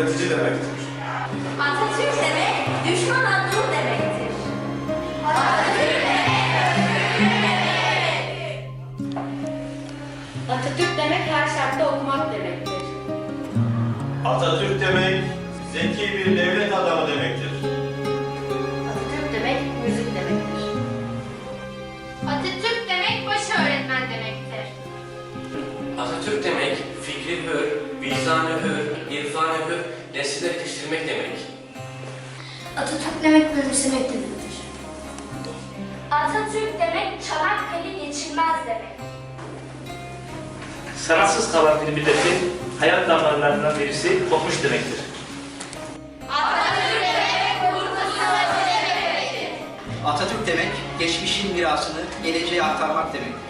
yönetici demektir. Atatürk demek düşmana dur demektir. Atatürk demek her şartta okumak demektir. Atatürk demek zeki bir devlet adamı demektir. Atatürk demek müzik demektir. Atatürk demek baş öğretmen demektir. Atatürk demek fikri hür, vicdanı hür, irfanı hür, nesil yetiştirmek demek. Atatürk demek gülümsemek demektir. Atatürk demek Çanakkale geçilmez demek. Sanatsız kalan bir milletin hayat damarlarından birisi kopmuş demektir. Atatürk demek kurtuluşa demektir. Atatürk demek geçmişin mirasını geleceğe aktarmak demektir.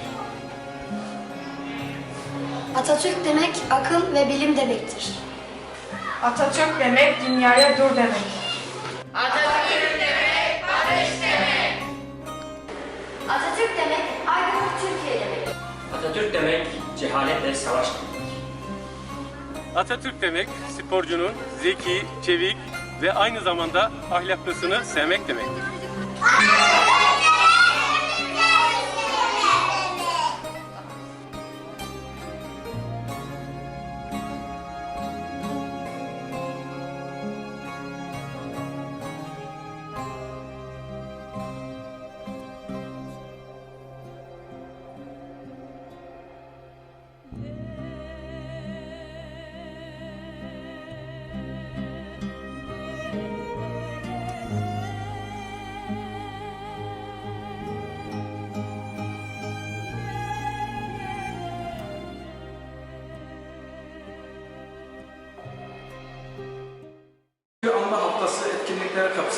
Atatürk demek akıl ve bilim demektir. Atatürk demek dünyaya dur demek. Atatürk demek barış demek. Atatürk demek aydınlık Türkiye demek. Atatürk demek cehaletle savaş demek. Atatürk demek sporcunun zeki, çevik ve aynı zamanda ahlaklısını sevmek demektir.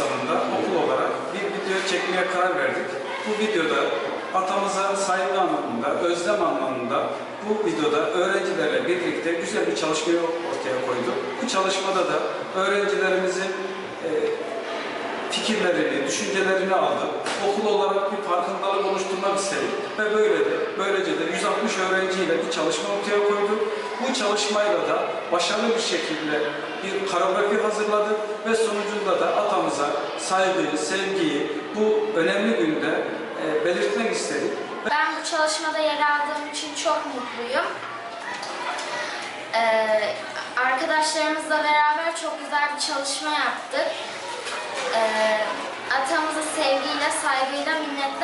Kapsamında okul olarak bir video çekmeye karar verdik. Bu videoda atamıza saygı anlamında, özlem anlamında bu videoda öğrencilerle birlikte güzel bir çalışmayı ortaya koyduk. Bu çalışmada da öğrencilerimizin e, fikirlerini, düşüncelerini aldık. Okul olarak bir farkındalık oluşturmak istedik ve böyle de, böylece de 160 öğrenciyle bir çalışma ortaya koyduk. Bu çalışmayla da başarılı bir şekilde bir koreografi hazırladık ve sonucunda da atamıza saygıyı, sevgiyi bu önemli günde e, belirtmek istedik. Ben bu çalışmada yer aldığım için çok mutluyum. Ee, arkadaşlarımızla beraber çok güzel bir çalışma yaptık. Ee, atamıza sevgiyle, saygıyla minnet